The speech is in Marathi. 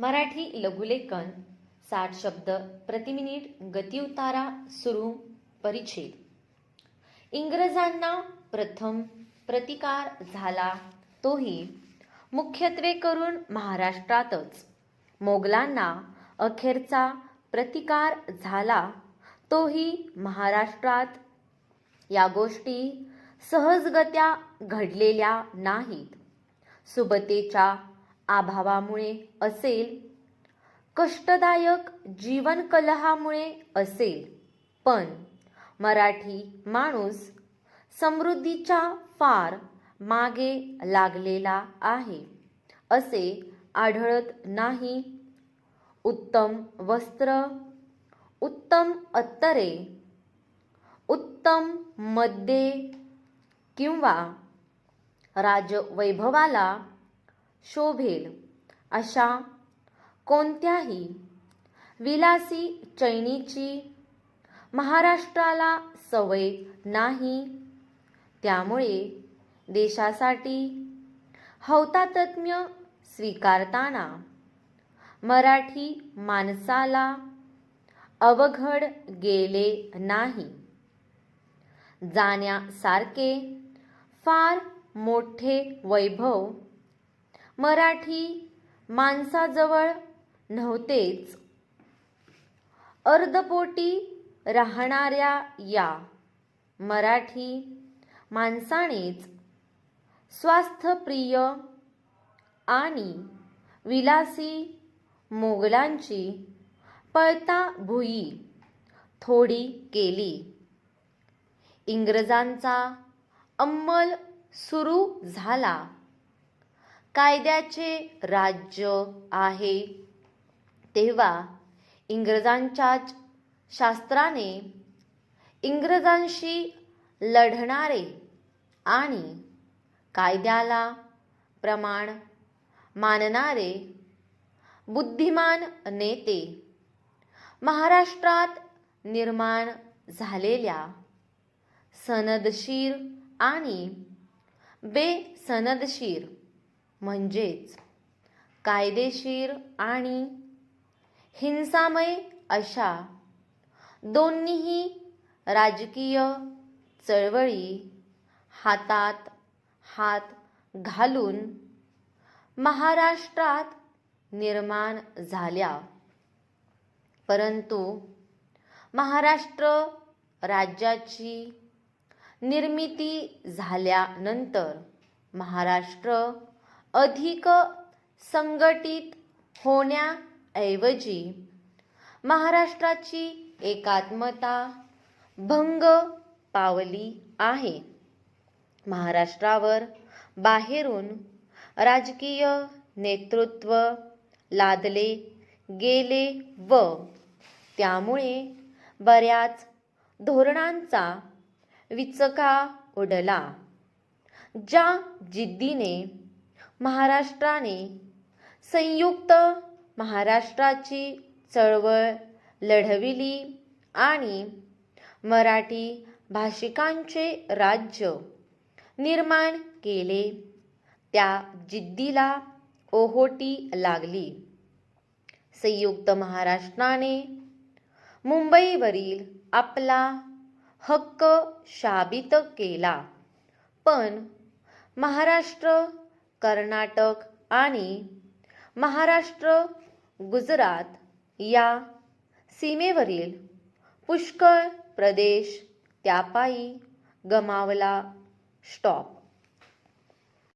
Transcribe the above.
मराठी लघुलेखन साठ शब्द प्रति मिनिट सुरू परिच्छेद. इंग्रजांना प्रथम प्रतिकार झाला. तोही मुख्यत्वे करून महाराष्ट्रातच. मोगलांना अखेरचा प्रतिकार झाला. तोही महाराष्ट्रात. या गोष्टी सहजगत्या घडलेल्या नाहीत. सुबतेच्या अभावामुळे असेल. कष्टदायक जीवनकलहामुळे असेल. पण मराठी माणूस समृद्धीच्या फार मागे लागलेला आहे असे आढळत नाही. उत्तम वस्त्र उत्तम अत्तरे उत्तम मद्ये किंवा राजवैभवाला शोभेल. अशा कोणत्याही विलासी चैनीची महाराष्ट्राला सवय नाही. त्यामुळे देशासाठी हौतातज्ञ स्वीकारताना मराठी माणसाला अवघड गेले नाही. जाण्यासारखे फार मोठे वैभव मराठी माणसाजवळ नव्हतेच. अर्धपोटी राहणाऱ्या या मराठी माणसानेच स्वास्थ्यप्रिय आणि विलासी मोगलांची पळता भुई थोडी केली. इंग्रजांचा अंमल सुरू झाला. कायद्याचे राज्य आहे. तेव्हा इंग्रजांच्याच शास्त्राने इंग्रजांशी लढणारे आणि कायद्याला प्रमाण मानणारे बुद्धिमान नेते महाराष्ट्रात निर्माण झालेल्या सनदशीर आणि बेसनदशीर म्हणजेच कायदेशीर आणि हिंसामय अशा दोन्हीही राजकीय चळवळी हातात हात घालून महाराष्ट्रात निर्माण झाल्या. परंतु महाराष्ट्र राज्याची निर्मिती झाल्यानंतर महाराष्ट्र अधिक संघटित होण्याऐवजी महाराष्ट्राची एकात्मता भंग पावली आहे. महाराष्ट्रावर बाहेरून राजकीय नेतृत्व लादले गेले व त्यामुळे बऱ्याच धोरणांचा विचका उडला. ज्या जिद्दीने महाराष्ट्राने संयुक्त महाराष्ट्राची चळवळ लढविली आणि मराठी भाषिकांचे राज्य निर्माण केले. त्या जिद्दीला ओहोटी लागली. संयुक्त महाराष्ट्राने मुंबईवरील आपला हक्क शाबित केला. पण महाराष्ट्र कर्नाटक आणि महाराष्ट्र गुजरात या सीमेवरील पुष्कळ प्रदेश त्यापायी गमावला. स्टॉप.